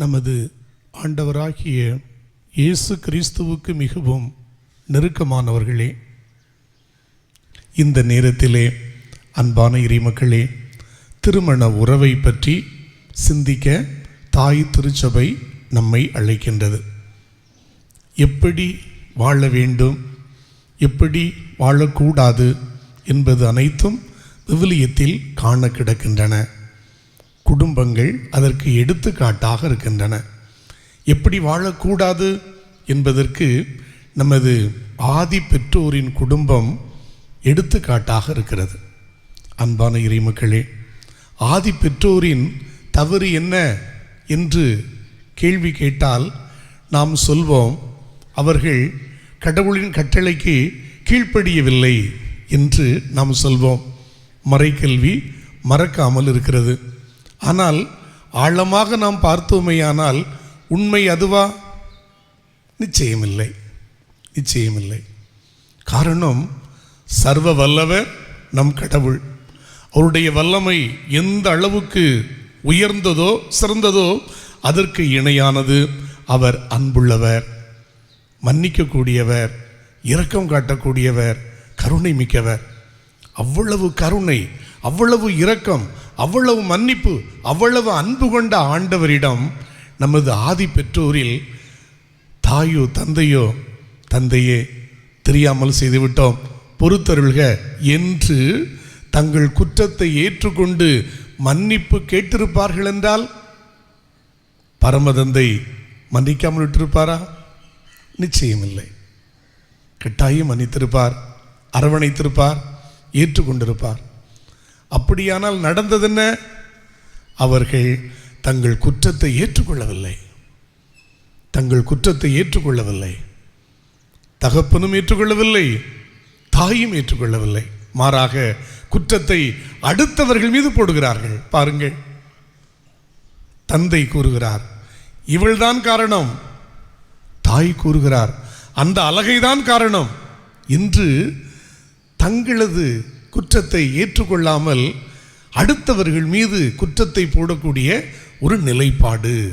நமது ஆண்டவராகிய இயேசு கிறிஸ்துவுக்கு மிகவும் நெருக்கமானவர்களே இந்த நேரத்திலே அன்பான இறைமக்களே திருமண உறவை பற்றி சிந்திக்க தாய் திருச்சபை நம்மை அழைக்கின்றது. எப்படி வாழ வேண்டும் எப்படி வாழக்கூடாது என்பது அனைத்தும் விவிலியத்தில் காண கிடக்கின்றன. குடும்பங்கள் அதற்கு எடுத்துக்காட்டாக இருக்கின்றன. எப்படி வாழக்கூடாது என்பதற்கு நமது ஆதி பெற்றோரின் குடும்பம் எடுத்துக்காட்டாக இருக்கிறது. அன்பான இறைமக்களே ஆதி பெற்றோரின் தவறு என்ன என்று கேள்வி கேட்டால் நாம் சொல்வோம் அவர்கள் கடவுளின் கட்டளைக்கு கீழ்ப்படியவில்லை என்று நாம் சொல்வோம். மறைக்கல்வி மறக்காமல் இருக்கிறது. ஆனால் ஆழமாக நாம் பார்த்தோமேயானால் உண்மை அதுவா? நிச்சயமில்லை. நிச்சயமில்லை. காரணம் சர்வ வல்லவர் நம் கடவுள். அவருடைய வல்லமை எந்த அளவுக்கு உயர்ந்ததோ சிறந்ததோ அதற்கு இணையானது அவர் அன்புள்ளவர் மன்னிக்கக்கூடியவர் இரக்கம் காட்டக்கூடியவர் கருணை மிக்கவர். அவ்வளவு கருணை அவ்வளவு இரக்கம் அவ்வளவு மன்னிப்பு அவ்வளவு அன்பு கொண்ட ஆண்டவரிடம் நமது ஆதி பெற்றோரில் தாயோ தந்தையோ தந்தையே தெரியாமல் செய்துவிட்டோம். பொறுத்தருள்க என்று தங்கள் குற்றத்தை ஏற்றுக்கொண்டு மன்னிப்பு கேட்டிருப்பார்கள் என்றால் பரமதந்தை மன்னிக்காமல் விட்டிருப்பாரா? நிச்சயமில்லை. கட்டாயம் மன்னித்திருப்பார் அரவணைத்திருப்பார் ஏற்றுக்கொண்டிருப்பார். அப்படியானால் நடந்தது என்ன அவர்கள் தங்கள் குற்றத்தை ஏற்றுக்கொள்ளவில்லை. தங்கள் குற்றத்தை ஏற்றுக்கொள்ளவில்லை. தகப்பனும் ஏற்றுக்கொள்ளவில்லை. தாயும் ஏற்றுக்கொள்ளவில்லை. மாறாக குற்றத்தை அடுத்தவர்கள் மீது போடுகிறார்கள். பாருங்கள். தந்தை கூறுகிறார் இவள்தான் காரணம். தாய் கூறுகிறார் அந்த அழகைதான் காரணம். இன்று தங்களது குற்றத்தை ஏற்றுக்கொள்ளாமல் அடுத்தவர்கள் மீது குற்றத்தை போடக்கூடிய ஒரு நிலைப்பாடு.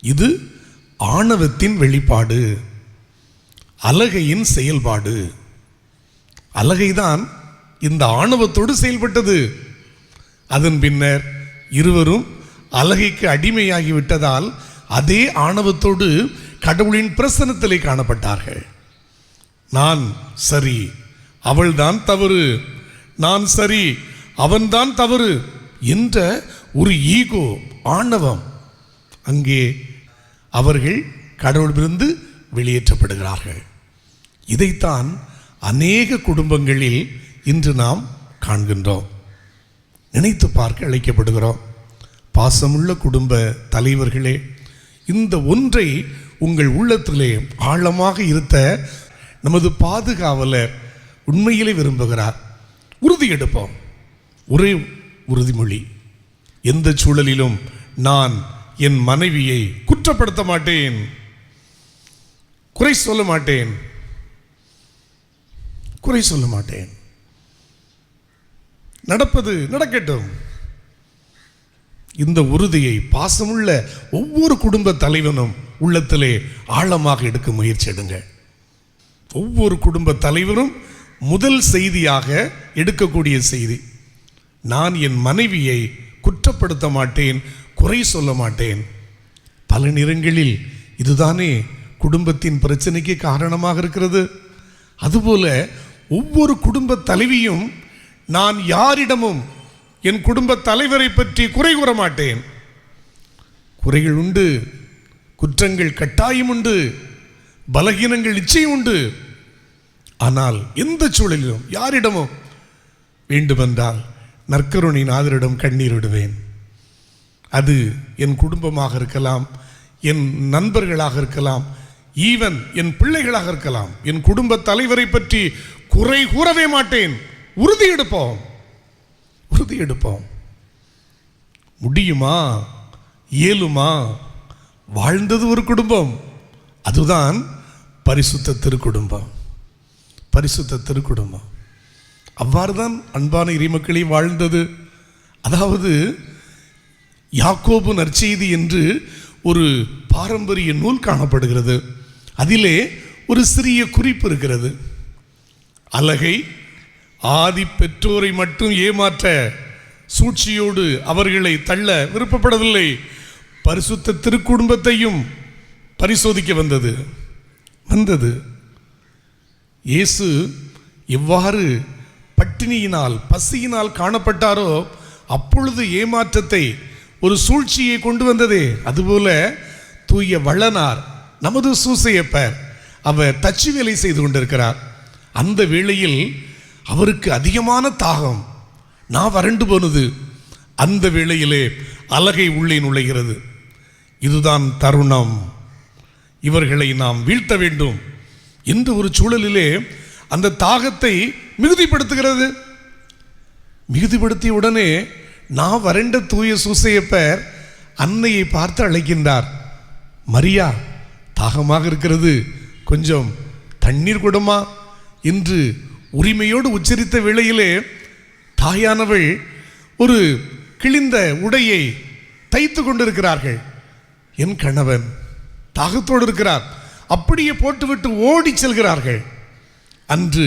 இது ஆணவத்தின் வெளிப்பாடு. அலகையின் செயல்பாடு. அலகைதான் இந்த ஆணவத்தோடு செயல்பட்டது. அதன் பின்னர் இருவரும் அலகைக்கு அடிமையாகிவிட்டதால் அதே ஆணவத்தோடு கடவுளின் பிரசனத்திலே காணப்பட்டார்கள். நான் சரி அவள்தான் தவறு. நான் சரி அவன்தான் தவறு என்ற ஒரு ஈகோ ஆணவம் அங்கே அவர்கள் கடவுளிலிருந்து வெளியேற்றப்படுகிறார்கள். இதைத்தான் அநேக குடும்பங்களில் இன்று நாம் காண்கின்றோம். நினைத்து பார்க்க அழைக்கப்படுகிறோம். பாசமுள்ள குடும்ப தலைவர்களே இந்த ஒன்றை உங்கள் உள்ளத்திலே ஆழமாக இருத்த நமது பாதுகாவலர் உண்மையிலே விரும்புகிறார். உறுதி எடுப்போம் ஒரே உறுதிமொழி. எந்த சூழலிலும் நான் என் மனைவியை குற்றப்படுத்த மாட்டேன். குறை சொல்ல மாட்டேன். குறை சொல்ல மாட்டேன். நடப்பது நடக்கட்டும். இந்த உறுதியை பாசமுள்ள ஒவ்வொரு குடும்ப தலைவனும் உள்ளத்திலே ஆழமாக எடுக்க முயற்சி எடுங்க. ஒவ்வொரு குடும்ப தலைவரும் முதல் செய்தியாக எடுக்கக்கூடிய செய்தி. நான் என் மனைவியை குற்றப்படுத்த மாட்டேன் குறை சொல்ல மாட்டேன். பல நேரங்களில் இதுதானே குடும்பத்தின் பிரச்சனைக்கு காரணமாக இருக்கிறது. அதுபோல ஒவ்வொரு குடும்ப தலைவியும் நான் யாரிடமும் என் குடும்ப தலைவரை பற்றி குறை கூற மாட்டேன். குறைகள் உண்டு குற்றங்கள் கட்டாயம் உண்டு பலகீனங்கள் நிச்சயம் உண்டு. ஆனால் எந்த சூழலிலும் யாரிடமும் வேண்டுமென்றால் நற்கருணின் ஆதரிடம் கண்ணீர் விடுவேன். அது என் குடும்பமாக இருக்கலாம் என் நண்பர்களாக இருக்கலாம் ஈவன் என் பிள்ளைகளாக இருக்கலாம். என் குடும்ப தலைவரை பற்றி குறை கூறவே மாட்டேன். உறுதி எடுப்போம். உறுதி எடுப்போம். முடியுமா? இயலுமா? வாழ்ந்தது ஒரு குடும்பம். அதுதான் பரிசுத்த திருக்குடும்பம். பரிசுத்த திருக்குடும்பம். அவ்வாறு தான் அன்பான இறைமக்களே வாழ்ந்தது. அதாவது யாக்கோபு நற்செய்தி என்று ஒரு பாரம்பரிய நூல் காணப்படுகிறது. அதிலே ஒரு சிறிய குறிப்பு இருக்கிறது. அலகை ஆதி பெற்றோரை மட்டும் ஏமாற்ற சூழ்ச்சியோடு அவர்களை தள்ள விருப்பப்படவில்லை. பரிசுத்த திருக்குடும்பத்தையும் பரிசோதிக்க வந்தது. வந்தது. இயேசு எவ்வாறு பட்டினியினால் பசியினால் காணப்பட்டாரோ அப்பொழுது ஏமாற்றத்தை ஒரு சூழ்ச்சியை கொண்டு வந்ததே. அதுபோல தூய வள்ளனார் நமது சூசையப்பர் அவர் தச்சு வேலை செய்து கொண்டிருக்கிறார். அந்த வேளையில் அவருக்கு அதிகமான தாகம். நான் வறண்டு போனது. அந்த வேளையிலே அலகை உள்ளே நுழைகிறது. இதுதான் தருணம். இவர்களை நாம் வீழ்த்த வேண்டும். என்ற ஒரு சூழலிலே அந்த தாகத்தை மிகுதிப்படுத்துகிறது? மிகுதிப்படுத்திய உடனே நான் வறண்ட தூய சூசையப்பர் அன்னையை பார்த்து அழைக்கின்றார். மரியா தாகமாக இருக்கிறது. கொஞ்சம் தண்ணீர் கொடுமா என்று உரிமையோடு உச்சரித்த வேளையிலே தாயானவள் ஒரு கிழிந்த உடையை தைத்து கொண்டிருக்கிறார்கள். என் கணவன் தாகத்தோடு இருக்கிறார். அப்படியே போட்டுவிட்டு ஓடி செல்கிறார்கள். அன்று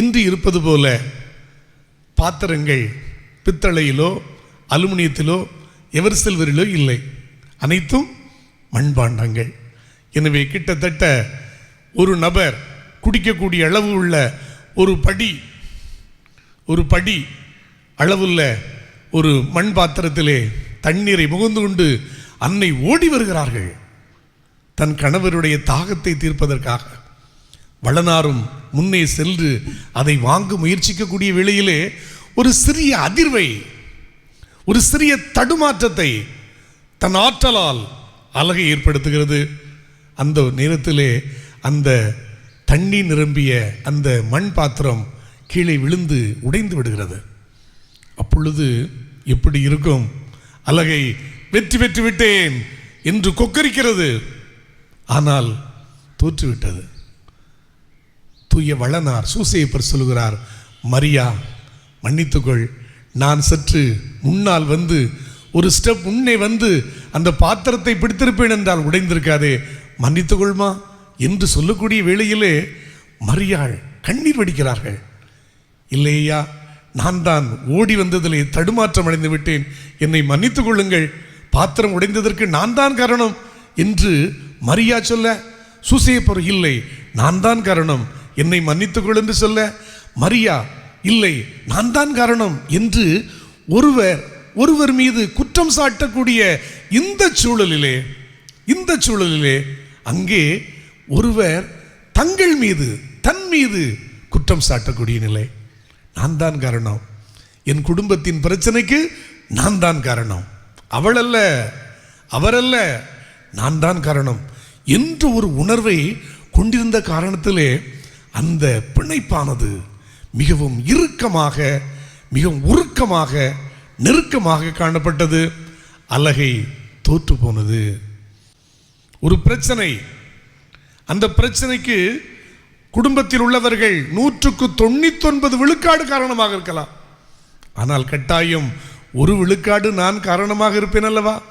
இன்று இருப்பது போல பாத்திரங்கள் பித்தளையிலோ அலுமினியத்திலோ எவர் சில்வரிலோ இல்லை. அனைத்தும் மண்பாண்டங்கள். எனவே கிட்டத்தட்ட ஒரு நபர் குடிக்கக்கூடிய அளவு உள்ள ஒரு படி ஒரு படி அளவுள்ள ஒரு மண் பாத்திரத்திலே தண்ணீரை முகந்து கொண்டு அன்னை ஓடி வருகிறார்கள். தன் கணவருடைய தாகத்தை தீர்ப்பதற்காக. வளனாரும் முன்னே சென்று அதை வாங்க முயற்சிக்கக்கூடிய வேளையிலே ஒரு சிறிய அதிர்வை ஒரு சிறிய தடுமாற்றத்தை தன் ஆற்றலால் அழகை ஏற்படுத்துகிறது. அந்த நேரத்திலே அந்த தண்ணி நிரம்பிய அந்த மண் பாத்திரம் கீழே விழுந்து உடைந்து விடுகிறது. அப்பொழுது எப்படி இருக்கும்? அலகை வெற்றி பெற்று விட்டேன் என்று கொக்கரிக்கிறது. ஆனால் தோற்றுவிட்டது. தூய வளனார் சூசையப்பர் சொல்கிறார் மரியா மன்னித்துக்கொள். நான் சற்று முன்னால் வந்து ஒரு ஸ்டெப் முன்னே வந்து அந்த பாத்திரத்தை பிடித்திருப்பேன் என்றால் உடைந்திருக்காதே. மன்னித்துக்கொள்மா? என்று சொல்லக்கூடிய வேளையிலே மரியாள் கண்ணீர் வடிக்கிறார்கள். இல்லையா நான் தான் ஓடி வந்ததிலே தடுமாற்றம் அடைந்து விட்டேன். என்னை மன்னித்துக் கொள்ளுங்கள் பாத்திரம் உடைந்ததற்கு நான் தான் காரணம் என்று மரியா சொல்ல சுசேப்பர் இல்லை நான் தான் காரணம். என்னை மன்னித்துக் கொள் என்று சொல்ல மரியா இல்லை நான் தான் காரணம் என்று ஒருவர் ஒருவர் மீது குற்றம் சாட்டக்கூடிய இந்த சூழலிலே இந்த சூழலிலே அங்கே ஒருவர் தங்கள் மீது தன் மீது குற்றம் சாட்டக்கூடிய நிலை. நான் தான் காரணம். என் குடும்பத்தின் பிரச்சனைக்கு நான் தான் காரணம். அவள் அல்ல அவரல்ல நான் தான் காரணம். என்ற ஒரு உணர்வை கொண்டிருந்த காரணத்திலே அந்த பிணைப்பானது மிகவும் இறுக்கமாக மிகவும் உருக்கமாக நெருக்கமாக காணப்பட்டது. அலகை தோற்று போனது. ஒரு பிரச்சனை. அந்த பிரச்சனைக்கு குடும்பத்தில் உள்ளவர்கள் நூற்றுக்கு தொண்ணூத்தொன்பது விழுக்காடு காரணமாக இருக்கலாம். ஆனால் கட்டாயம் ஒரு விழுக்காடு நான் காரணமாக இருப்பேன் அல்லவா?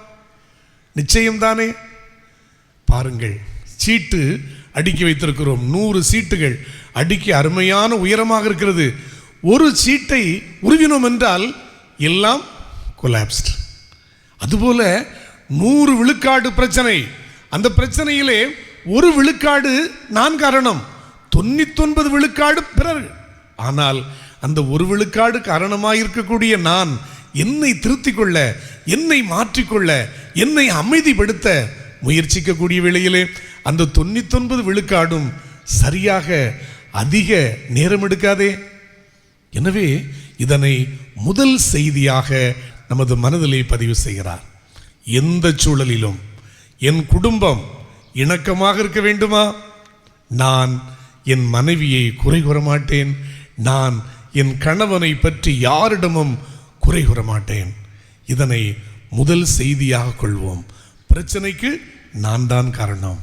நிச்சயம்தானே? பாருங்கள் சீட்டு அடுக்கி வைத்திருக்கிறோம். நூறு சீட்டுகள் அடுக்கி அருமையான உயரமாக இருக்கிறது. ஒரு சீட்டை உருவினோம் என்றால் எல்லாம் கொலாப்ஸ்ட் அதுபோல நூறு விழுக்காடு பிரச்சனை. அந்த பிரச்சனையிலே ஒரு விழுக்காடு நான் காரணம். தொண்ணூத்தொன்பது விழுக்காடு பிறர். ஆனால் அந்த ஒரு விழுக்காடு காரணமாயிருக்கக்கூடிய நான் என்னை திருத்திக் கொள்ள என்னை மாற்றிக்கொள்ள என்னை அமைதிப்படுத்த முயற்சிக்கக்கூடிய வேளையிலே அந்த தொண்ணூத்தொன்பது விழுக்காடும் சரியாக அதிக நேரம் எடுக்காதே. எனவே இதனை முதல் செய்தியாக நமது மனதிலே பதிவு செய்கிறார். எந்த சூழலிலும் என் குடும்பம் இணக்கமாக இருக்க வேண்டுமா? நான் என் மனைவியை குறை கூற மாட்டேன். நான் என் கணவனை பற்றி யாரிடமும் குறை கூற மாட்டேன். இதனை முதல் செய்தியாக கொள்வோம். பிரச்சனைக்கு நான் தான் காரணம்.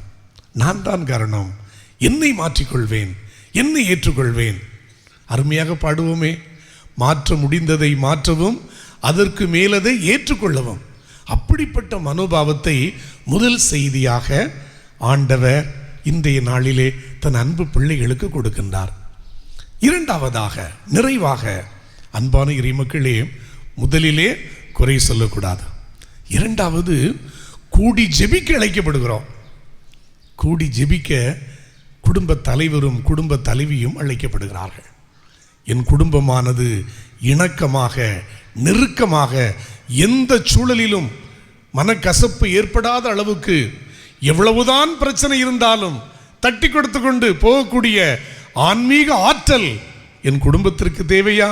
நான் தான் காரணம். என்னை மாற்றிக்கொள்வேன். என்னை ஏற்றுக்கொள்வேன். அருமையாக பாடுவோமே. மாற்ற முடிந்ததை மாற்றவும் அதற்கு மேலதை ஏற்றுக்கொள்ளவும். அப்படிப்பட்ட மனோபாவத்தை முதல் செய்தியாக ஆண்டவர் இன்றைய நாளிலே தன் அன்பு பிள்ளைகளுக்கு கொடுக்கின்றார். இரண்டாவதாக நிறைவாக அன்பான இறைமக்களே முதலிலே குறை சொல்லக்கூடாது. இரண்டாவது கூடி ஜெபிக்க அழைக்கப்படுகிறோம். கூடி ஜெபிக்க குடும்ப தலைவரும் குடும்ப தலைவியும் அழைக்கப்படுகிறார்கள். என் குடும்பமானது இணக்கமாக நெருக்கமாக எந்த சூழலிலும் மனக்கசப்பு ஏற்படாத அளவுக்கு எவ்வளவுதான் பிரச்சனை இருந்தாலும் தட்டி கொடுத்து கொண்டு போகக்கூடிய ஆன்மீக ஆற்றல் என் குடும்பத்திற்கு தேவையா?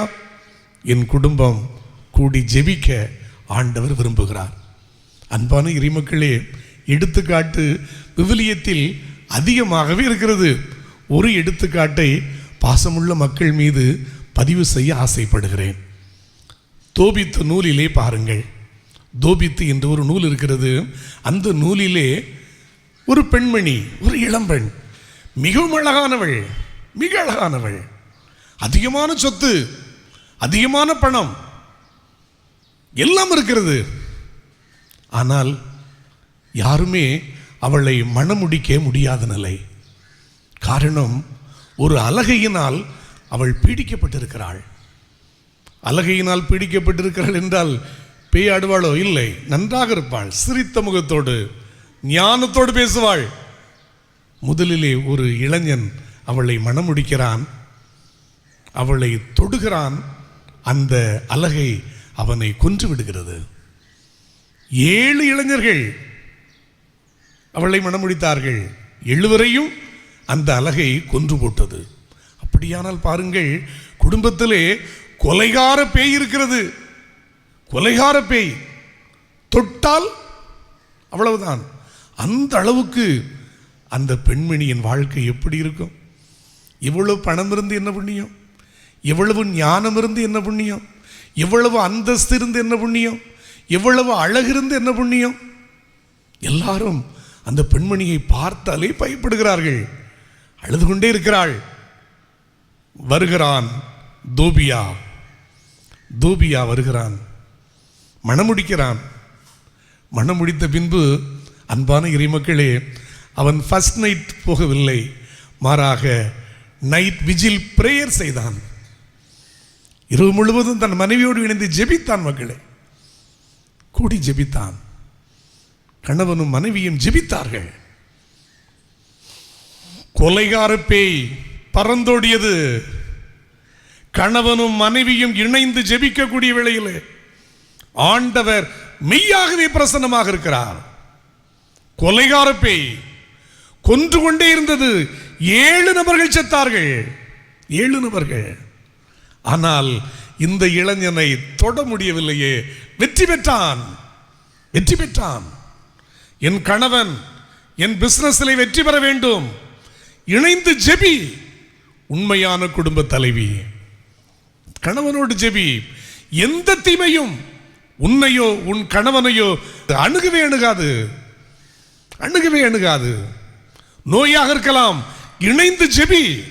என் குடும்பம் கூடி ஜெபிக்க ஆண்டவர் விரும்புகிறார். அன்பான இறைமக்களே எடுத்துக்காட்டு விவிலியத்தில் அதிகமாகவே இருக்கிறது. ஒரு எடுத்துக்காட்டை பாசமுள்ள மக்கள் மீது பதிவு செய்ய ஆசைப்படுகிறேன். தோபித்து நூலிலே பாருங்கள். தோபித்து என்று ஒரு நூல் இருக்கிறது. அந்த நூலிலே ஒரு பெண்மணி ஒரு இளம்பெண் மிகவும் அழகானவள் மிக அழகானவள். அதிகமான சொத்து அதிகமான பணம் எல்லாம் இருக்கிறது. ஆனால் யாருமே அவளை மணமுடிக்க முடியாத நிலை. காரணம் ஒரு அலகையினால் அவள் பீடிக்கப்பட்டிருக்கிறாள். அலகையினால் பீடிக்கப்பட்டிருக்கிறாள் என்றால் பேயாடுவாளோ? இல்லை. நன்றாக இருப்பாள். சிரித்த முகத்தோடு ஞானத்தோடு பேசுவாள். முதலிலே ஒரு இளைஞன் அவளை மணமுடிக்கிறான். அவளை தொடுகிறான். அந்த அலகை அவனை கொன்று விடுகிறது. ஏழு இளைஞர்கள் அவளை மணமுடித்தார்கள். எழுவரையும் அந்த அலகை கொன்று போட்டது. அப்படியானால் பாருங்கள் குடும்பத்திலே கொலைகார பேய் இருக்கிறது. கொலைகார பேய். தொட்டால் அவ்வளவுதான். அந்த அளவுக்கு அந்த பெண்மணியின் வாழ்க்கை எப்படி இருக்கும்? இவ்வளவு பணம் இருந்து என்ன புண்ணியம்? எவ்வளவு ஞானம் இருந்து என்ன புண்ணியம்? எவ்வளவு அந்தஸ்து இருந்து என்ன புண்ணியம்? எவ்வளவு அழகு இருந்து என்ன புண்ணியம்? எல்லாரும் அந்த பெண்மணியை பார்த்தாலே பயப்படுகிறார்கள். அழுது கொண்டே இருக்கிறாள். வருகிறான் தோபியா. தோபியா வருகிறான். மணமுடிக்கிறான் மணமுடித்த பின்பு அன்பான இறைமக்களே அவன் ஃபர்ஸ்ட் நைட் போகவில்லை. மாறாக நைட் விஜில் பிரேயர் செய்தான். இரவு முழுவதும் தன் மனைவியோடு இணைந்து ஜெபித்தான் மக்களே கூடி ஜெபித்தான். கணவனும் மனைவியும் ஜெபித்தார்கள். கொலைகார பேய் பறந்தோடியது. கணவனும் மனைவியும் இணைந்து ஜெபிக்கக்கூடிய வேளையிலே ஆண்டவர் மெய்யாகவே பிரசன்னமாக இருக்கிறார். கொலைகார பேய் கொன்று கொண்டே இருந்தது. ஏழு நபர்கள் செத்தார்கள். ஏழு நபர்கள். ஆனால் இந்த இளைஞனை தொட முடியவில்லையே. வெற்றி பெற்றான். வெற்றி பெற்றான். என் கணவன் என் பிசினஸில் வெற்றி பெற வேண்டும். இணைந்து ஜெபி. உண்மையான குடும்ப தலைவி. கணவனோடு ஜெபி. எந்த தீமையும் உன்னையோ உன் கணவனையோ அணுகவே அணுகாது. அணுகவே அணுகாது. நோயாக இருக்கலாம். இணைந்து ஜெபி.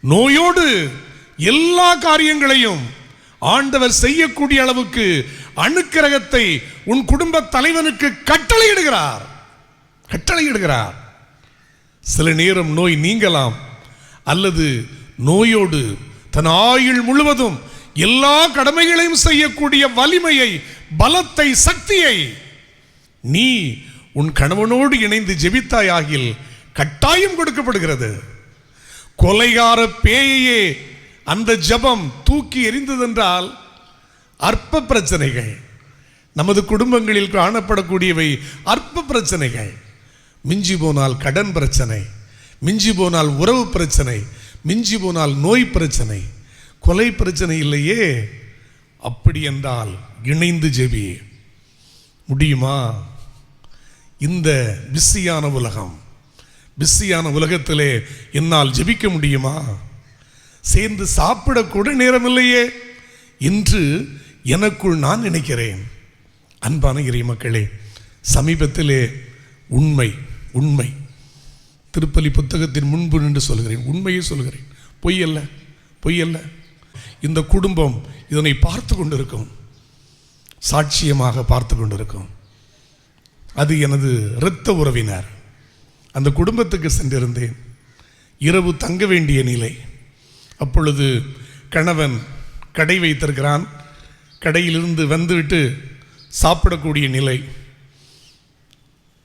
நோயோடு எல்லா காரியங்களையும் ஆண்டவர் செய்யக்கூடிய அளவுக்கு அணுக்கிரகத்தை உன் குடும்ப தலைவனுக்கு கட்டளையிடுகிறார். கட்டளையிடுகிறார். சில நேரம் நோய் நீங்கலாம். அல்லது நோயோடு தன் ஆயுள் முழுவதும் எல்லா கடமைகளையும் செய்யக்கூடிய வலிமையை பலத்தை சக்தியை நீ உன் கணவனோடு இணைந்து ஜெபித்தாயாகில் கட்டாயம் கொடுக்கப்படுகிறது. கொலைகார பேயையே அந்த ஜெபம் தூக்கி எறிந்ததென்றால் அற்ப பிரச்சனைகள். நமது குடும்பங்களில் காணப்படக்கூடியவை அற்ப பிரச்சனைகள். மிஞ்சி போனால் கடன் பிரச்சனை மிஞ்சி போனால் உறவு பிரச்சனை மிஞ்சி போனால் நோய் பிரச்சனை. கொலை பிரச்சனை இல்லையே? அப்படி என்றால் இணைந்து ஜெபி முடியுமா? இந்த பிஸியான உலகம் பிஸியான உலகத்திலே என்னால் ஜெபிக்க முடியுமா? சேர்ந்து சாப்பிடக்கூட நேரமில்லையே. என்று எனக்குள் நான் நினைக்கிறேன். அன்பான இறை மக்களே சமீபத்திலே உண்மை உண்மை. திருப்பலி புத்தகத்தின் முன்பு நின்று சொல்கிறேன் உண்மையை சொல்கிறேன். பொய் அல்ல பொய் அல்ல. இந்த குடும்பம் இதனை பார்த்து கொண்டிருக்கும். சாட்சியமாக பார்த்து கொண்டிருக்கும். அது எனது இரத்த உறவினர். அந்த குடும்பத்துக்கு சென்றிருந்தேன். இரவு தங்க வேண்டிய நிலை. அப்பொழுது கணவன் கடை வைத்திருக்கிறான். கடையிலிருந்து வந்துவிட்டு சாப்பிடக்கூடிய நிலை.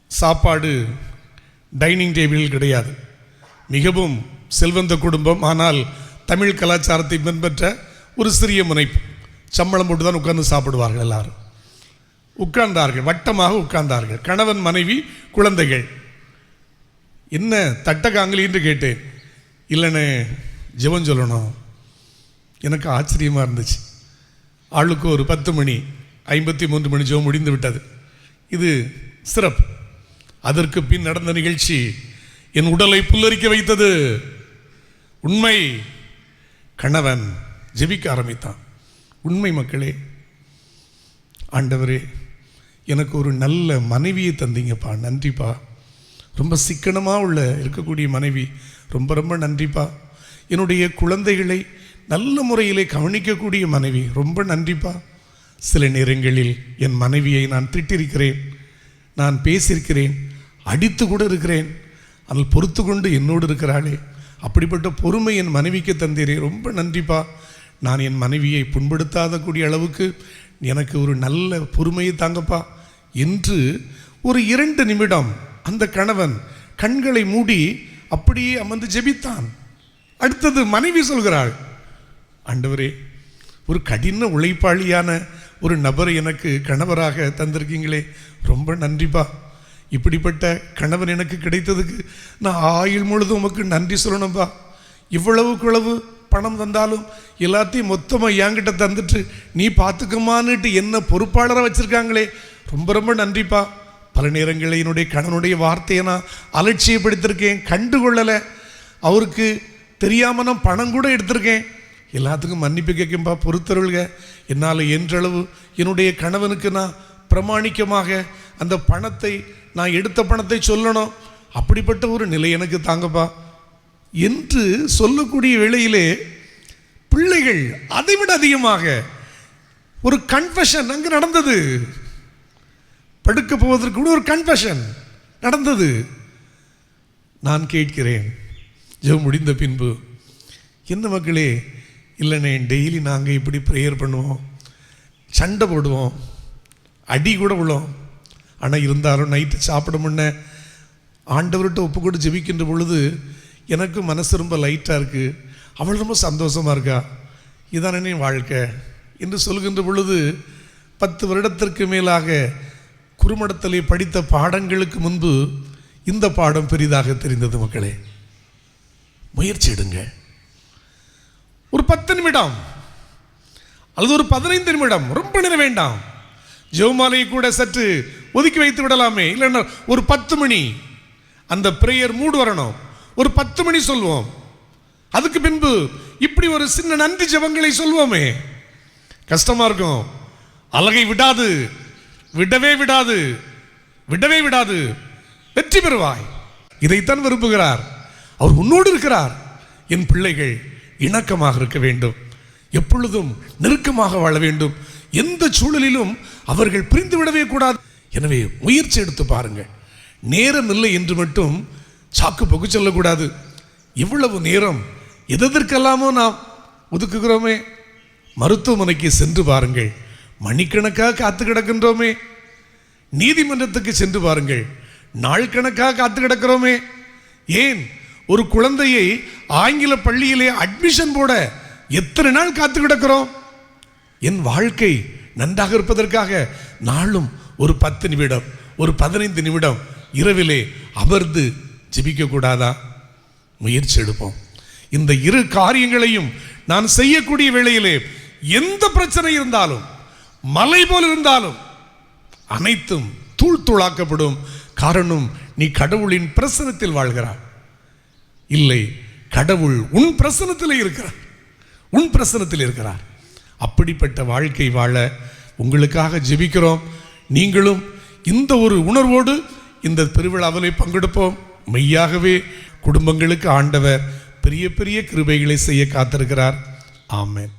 சாப்பாடு டைனிங் டேபிளில் கிடையாது. மிகவும் செல்வந்த குடும்பம். ஆனால் தமிழ் கலாச்சாரத்தை பின்பற்ற ஒரு சிறிய முனைப்பு. சம்பளம் போட்டு தான் உட்கார்ந்து சாப்பிடுவார்கள் எல்லாரும். உட்கார்ந்தார்கள். வட்டமாக உட்கார்ந்தார்கள். கணவன் மனைவி குழந்தைகள். என்ன தட்டக்காங்களி என்று கேட்டேன். இல்லைன்னு ஜெபம் சொல்லணும். எனக்கு ஆச்சரியமாக இருந்துச்சு. ஆளுக்கு ஒரு பத்து மணி ஐம்பத்தி மூன்று மணி ஜெபம் முடிந்து விட்டது. இது சிறப்பு. அதற்கு பின் நடந்த நிகழ்ச்சி என் உடலை புல்லரிக்க வைத்தது. உண்மை. கணவன் ஜெபிக்க ஆரம்பித்தான். உண்மை மக்களே ஆண்டவரே எனக்கு ஒரு நல்ல மனைவியை தந்தீங்கப்பா. நன்றிப்பா. ரொம்ப சிக்கனமாக உள்ள இருக்கக்கூடிய மனைவி. ரொம்ப ரொம்ப நன்றிப்பா. என்னுடைய குழந்தைகளை நல்ல முறையிலே கவனிக்கக்கூடிய மனைவி. ரொம்ப நன்றிப்பா. சில நேரங்களில் என் மனைவியை நான் திட்டிருக்கிறேன். நான் பேசியிருக்கிறேன். அடித்து கூட இருக்கிறேன். அதில் பொறுத்து கொண்டு என்னோடு இருக்கிறாளே. அப்படிப்பட்ட பொறுமை என் மனைவிக்கு தந்தீரே. ரொம்ப நன்றிப்பா. நான் என் மனைவியை புண்படுத்தாத கூடிய அளவுக்கு எனக்கு ஒரு நல்ல பொறுமையை தாங்கப்பா. என்று ஒரு இரண்டு நிமிடம் அந்த கணவன் கண்களை மூடி அப்படியே அமர்ந்து ஜெபித்தான். அடுத்தது மனைவி சொல்கிறாள் ஆண்டவரே ஒரு கடின உழைப்பாளியான ஒரு நபர் எனக்கு கணவராக தந்திருக்கீங்களே ரொம்ப நன்றிப்பா. இப்படிப்பட்ட கணவன் எனக்கு கிடைத்ததுக்கு நான் ஆயுள் முழுதும் உமக்கு நன்றி சொல்லணும்பா. இவ்வளவுக்குளவு பணம் தந்தாலும் எல்லாத்தையும் மொத்தமாக என்கிட்ட தந்துட்டு நீ பார்த்துக்கமான்னுட்டு என்ன பொறுப்பாளராக வச்சுருக்காங்களே ரொம்ப ரொம்ப நன்றிப்பா. பல நேரங்களில் என்னுடைய கணவனுடைய வார்த்தையை நான் அலட்சியப்படுத்திருக்கேன் கண்டுகொள்ளலை. அவருக்கு தெரியாமல் நான் பணம் கூட எடுத்திருக்கேன். எல்லாத்துக்கும் மன்னிப்பு கேட்கும்பா பொறுத்தருள்க. என்னால் என்றளவு என்னுடைய கணவனுக்கு நான் பிரமாணிக்கமாக அந்த பணத்தை நான் எடுத்த பணத்தை சொல்லணும். அப்படிப்பட்ட ஒரு நிலை எனக்கு தாங்கப்பா. என்று சொல்லக்கூடிய வேளையிலே பிள்ளைகள் அதைவிட அதிகமாக ஒரு கன்ஃபெஷன் அங்கு நடந்தது. படுக்க போவதற்கு கூட ஒரு கன்ஃபெஷன் நடந்தது. நான் கேட்கிறேன் ஜெபம் முடிந்த பின்பு என்ன மக்களே இல்லைண்ணே டெய்லி நாங்கள் இப்படி ப்ரேயர் பண்ணுவோம். சண்டை போடுவோம். அடி கூட விழும். ஆனால் இருந்தாலும் நைட்டு சாப்பிட முன்ன ஆண்டவர்கிட்ட ஒப்பு கூட ஜெபிக்கின்ற பொழுது எனக்கு மனசு ரொம்ப லைட்டாக இருக்குது அவள் ரொம்ப சந்தோஷமாக இருக்கா? இதானே என் வாழ்க்கை. என்று சொல்கின்ற பொழுது பத்து வருடத்திற்கு மேலாக குறுமடத்திலே படித்த பாடங்களுக்கு முன்பு இந்த பாடம் பெரிதாக தெரிந்தது மக்களே முயற்சி எடுங்க. ஒரு பத்து நிமிடம். அல்லது ஒரு பதினைந்து நிமிடம். ரொம்ப நேரம் வேண்டாம். ஜெவமாலையை கூட சற்று ஒதுக்கி வைத்து விடலாமே. இல்லைன்னா ஒரு பத்து மணி. அந்த பிரேயர் மூடு வரணும். ஒரு பத்து மணி சொல்வோம். அதுக்கு பின்பு இப்படி ஒரு சின்ன நன்றி ஜபங்களை சொல்வோமே. கஷ்டமா இருக்கும். அழகை விடாது. விடவே விடாது. விடவே விடாது. வெற்றி பெறுவாய். இதைத்தான் விரும்புகிறார். அவர் உன்னோடு இருக்கிறார். என் பிள்ளைகள் இணக்கமாக இருக்க வேண்டும். எப்பொழுதும் நெருக்கமாக வாழ வேண்டும். எந்த சூழலிலும் அவர்கள் பிரிந்து விடவே கூடாது. எனவே முயற்சி எடுத்து பாருங்கள். நேரம் இல்லை என்று மட்டும் சாக்கு போக்கு சொல்லக்கூடாது. இவ்வளவு நேரம் எதற்கெல்லாமோ நாம் ஒதுக்குகிறோமே. மருத்துவமனைக்கு சென்று பாருங்கள். மணிக்கணக்காக காத்து கிடக்கின்றோமே. நீதிமன்றத்துக்கு சென்று பாருங்கள். நாள் கணக்காக காத்து கிடக்கிறோமே. ஏன்? ஒரு குழந்தையை ஆங்கில பள்ளியிலே அட்மிஷன் போட எத்தனை நாள் காத்து கிடக்கிறோம்? என் வாழ்க்கை நன்றாக இருப்பதற்காக நாளும் ஒரு பத்து நிமிடம் ஒரு பதினைந்து நிமிடம் இரவிலே அமர்ந்து ஜிபிக்கக்கூடாதா கூடாதா? முயற்சி எடுப்போம். இந்த இரு காரியங்களையும் நான் செய்யக்கூடிய வேளையிலே எந்த பிரச்சனை இருந்தாலும் மலை போல் இருந்தாலும் அனைத்தும் தூள் தூளாக்கப்படும். காரணம் நீ கடவுளின் பிரசனத்தில் வாழ்கிறாய். இல்லை கடவுள் உன் பிரசனத்தில் இருக்கிறார். உன் பிரசனத்தில் இருக்கிறார். அப்படிப்பட்ட வாழ்க்கை வாழ உங்களுக்காக ஜெபிக்கிறோம். நீங்களும் இந்த ஒரு உணர்வோடு இந்த பெருவிழாவிலே பங்கெடுப்போம். மெய்யாகவே குடும்பங்களுக்கு ஆண்டவர் பெரிய பெரிய கிருபைகளை செய்ய காத்திருக்கிறார். ஆமேன்.